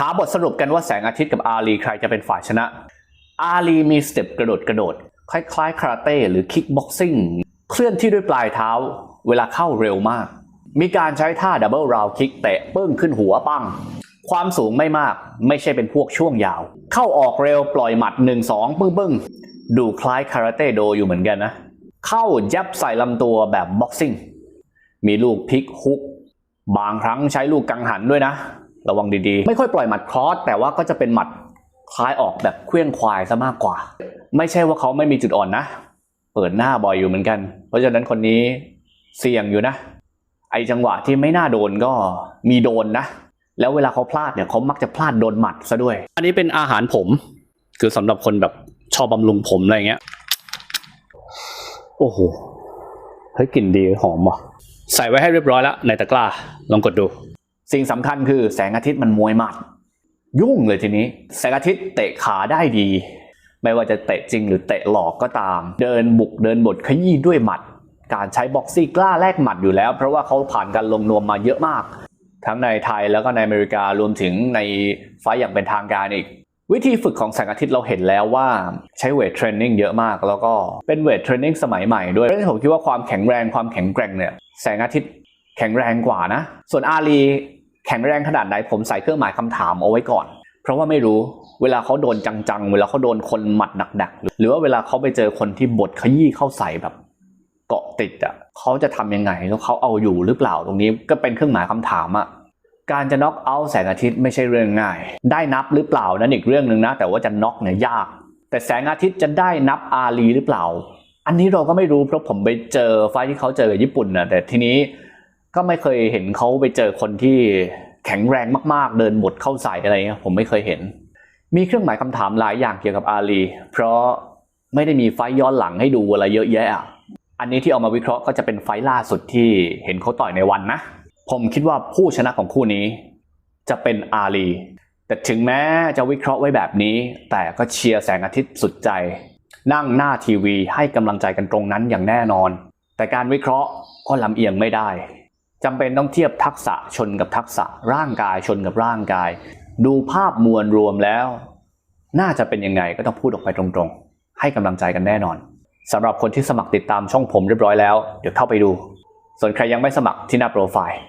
หาบทสรุปกันว่าแสงอาทิตย์กับอาลีใครจะเป็นฝ่ายชนะ อาลีมีสเต็ปกระโดดกระโดด คล้ายๆคาราเต้หรือคิกบ็อกซิ่งเคลื่อนที่ด้วยปลายเท้า เวลาเข้าเร็วมาก มีการใช้ท่าดับเบิลราวคิกเตะปึ้งขึ้นหัวปั้ง ความสูงไม่มากไม่ใช่เป็นพวกช่วงยาว เข้าออกเร็วปล่อยหมัด 1 2 ปึ้งปึ้งดูคล้ายคาราเต้โดอยู่เหมือนกันนะ เข้ายับใส่ลำตัวแบบบ็อกซิ่งมีลูกพลิกฮุก บางครั้งใช้ลูกกังหันด้วยนะ ระวังดีๆ ไม่ค่อยปล่อยหมัดครอสแต่ว่าก็จะเป็นหมัดคล้ายออกแบบเคลื่องควายซะมากกว่า ไม่ใช่ว่าเขาไม่มีจุดอ่อนนะ เปิดหน้าบ่อยอยู่เหมือนกัน เพราะฉะนั้นคนนี้เสี่ยงอยู่นะ ไอจังหวะที่ไม่น่าโดนก็มีโดนนะ แล้วเวลาเขาพลาดเนี่ยเขามักจะพลาดโดนหมัดซะด้วย อันนี้เป็นอาหารผม คือสำหรับคนแบบชอบบำรุงผมอะไรเงี้ย โอ้โห เฮ้ยกลิ่นดีหอมว่ะ ใส่ไว้ให้เรียบร้อยแล้วในตะกร้า ลองกดดู สิ่งสำคัญคือแสงอาทิตย์มันมวยหมัด ยุ่งเลยทีนี้ แสงอาทิตย์เตะขาได้ดี ไม่ว่าจะเตะจริงหรือเตะหลอกก็ตาม เดินบุกเดินบดขยี้ด้วยหมัด การใช้บ็อกซี่กล้าแลกหมัดอยู่แล้ว เพราะว่าเขาผ่านการลงนวมมาเยอะมาก ทั้งในไทยแล้วก็ในอเมริการวมถึงในไฟอย่างเป็นทางการอีกวิธีฝึกของแสงอาทิตย์เราเห็นแล้วว่าใช้เวทเทรนนิ่งเยอะมาก แล้วก็เป็นเวทเทรนนิ่งสมัยใหม่ด้วยเพราะฉะนั้นผมคิดว่าความแข็งแรงความแข็งแกร่งเนี่ยแสงอาทิตย์แข็งแรงกว่านะ ส่วนอาลี แข็งแรงขนาดไหนผมใส่เครื่องหมายคำถามเอาไว้ก่อน เพราะว่าไม่รู้เวลาเขาโดนจังๆ เวลาเขาโดนคนหมัดหนักๆ หรือว่าเวลาเขาไปเจอคนที่บดขยี้เข้าใส่แบบเกาะติดอะเขาจะทำยังไงแล้วเขาเอาอยู่หรือเปล่าตรงนี้ก็เป็นเครื่องหมายคำถามอะการจะน็อกเอาแสงอาทิตย์ไม่ใช่เรื่องง่าย ได้นับหรือเปล่านั่นอีกเรื่องหนึ่งนะ แต่ว่าจะน็อกเนี่ยยาก แต่แสงอาทิตย์จะได้นับอาลีหรือเปล่า อันนี้เราก็ไม่รู้เพราะผมไปเจอไฟท์ที่เขาเจอกับญี่ปุ่นนะแต่ทีนี้ ก็ไม่เคยเห็นเขาไปเจอคนที่แข็งแรงมากๆ เดินบดเข้าใส่อะไรเงี้ยผมไม่เคยเห็น มีเครื่องหมายคำถามหลายอย่างเกี่ยวกับอาลี เพราะไม่ได้มีไฟย้อนหลังให้ดูอะไรเยอะแยะอะอันนี้ที่เอามาวิเคราะห์ก็จะเป็นไฟล่าสุดที่เห็นเขาต่อยในวันนะ ผมคิดว่าผู้ชนะของคู่นี้ จะเป็นอาลี แต่ถึงแม้จะวิเคราะห์ไว้แบบนี้ แต่ก็เชียร์แสงอาทิตย์สุดใจ นั่งหน้าทีวีให้กำลังใจกันตรงนั้นอย่างแน่นอน แต่การวิเคราะห์ก็ลำเอียงไม่ได้ จำเป็นต้องเทียบทักษะชนกับทักษะร่างกายชนกับร่างกาย ดูภาพมวลรวมแล้ว น่าจะเป็นยังไงก็ต้องพูดออกไปตรงๆ ให้กำลังใจกันแน่นอนสำหรับคนที่สมัครติดตามช่องผมเรียบร้อยแล้ว เดี๋ยวเข้าไปดู ส่วนใครยังไม่สมัครที่หน้าโปรไฟล์